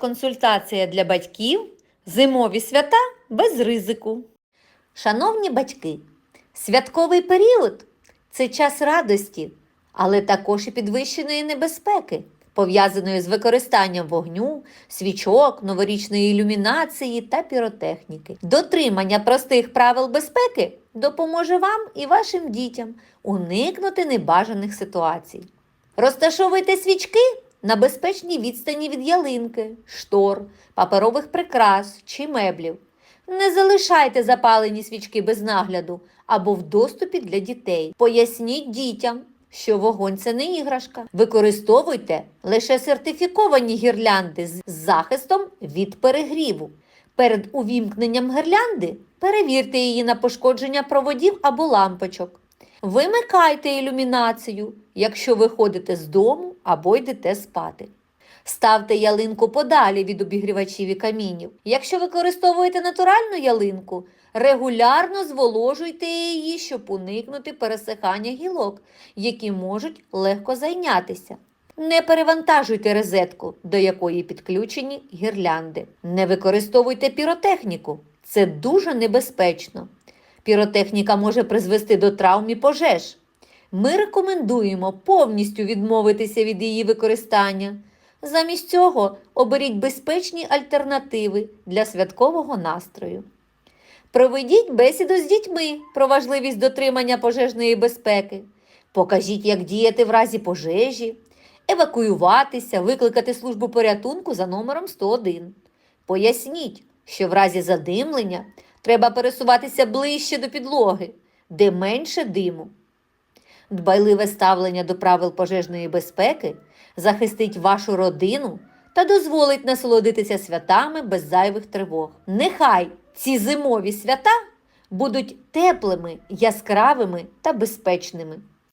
Консультація для батьків Зимові свята без ризику. Шановні батьки, святковий період це час радості, але також і підвищеної небезпеки, пов'язаної з використанням вогню, свічок, новорічної ілюмінації та піротехніки. Дотримання простих правил безпеки допоможе вам і вашим дітям уникнути небажаних ситуацій. Розташовуйте свічки на безпечній відстані від ялинки, штор, паперових прикрас чи меблів. Не залишайте запалені свічки без нагляду або в доступі для дітей. Поясніть дітям, що вогонь це не іграшка. Використовуйте лише сертифіковані гірлянди з захистом від перегріву. Перед увімкненням гірлянди перевірте її на пошкодження проводів або лампочок. Вимикайте ілюмінацію, якщо виходите з дому або йдете спати. Ставте ялинку подалі від обігрівачів і камінів. Якщо використовуєте натуральну ялинку, регулярно зволожуйте її, щоб уникнути пересихання гілок, які можуть легко зайнятися. Не перевантажуйте розетку, до якої підключені гірлянди. Не використовуйте піротехніку. Це дуже небезпечно. Піротехніка може призвести до травм і пожеж. Ми рекомендуємо повністю відмовитися від її використання. Замість цього оберіть безпечні альтернативи для святкового настрою. Проведіть бесіду з дітьми про важливість дотримання пожежної безпеки. Покажіть, як діяти в разі пожежі, евакуюватися, викликати службу порятунку за номером 101. Поясніть, що в разі задимлення треба пересуватися ближче до підлоги, де менше диму. Дбайливе ставлення до правил пожежної безпеки захистить вашу родину та дозволить насолодитися святами без зайвих тривог. Нехай ці зимові свята будуть теплими, яскравими та безпечними.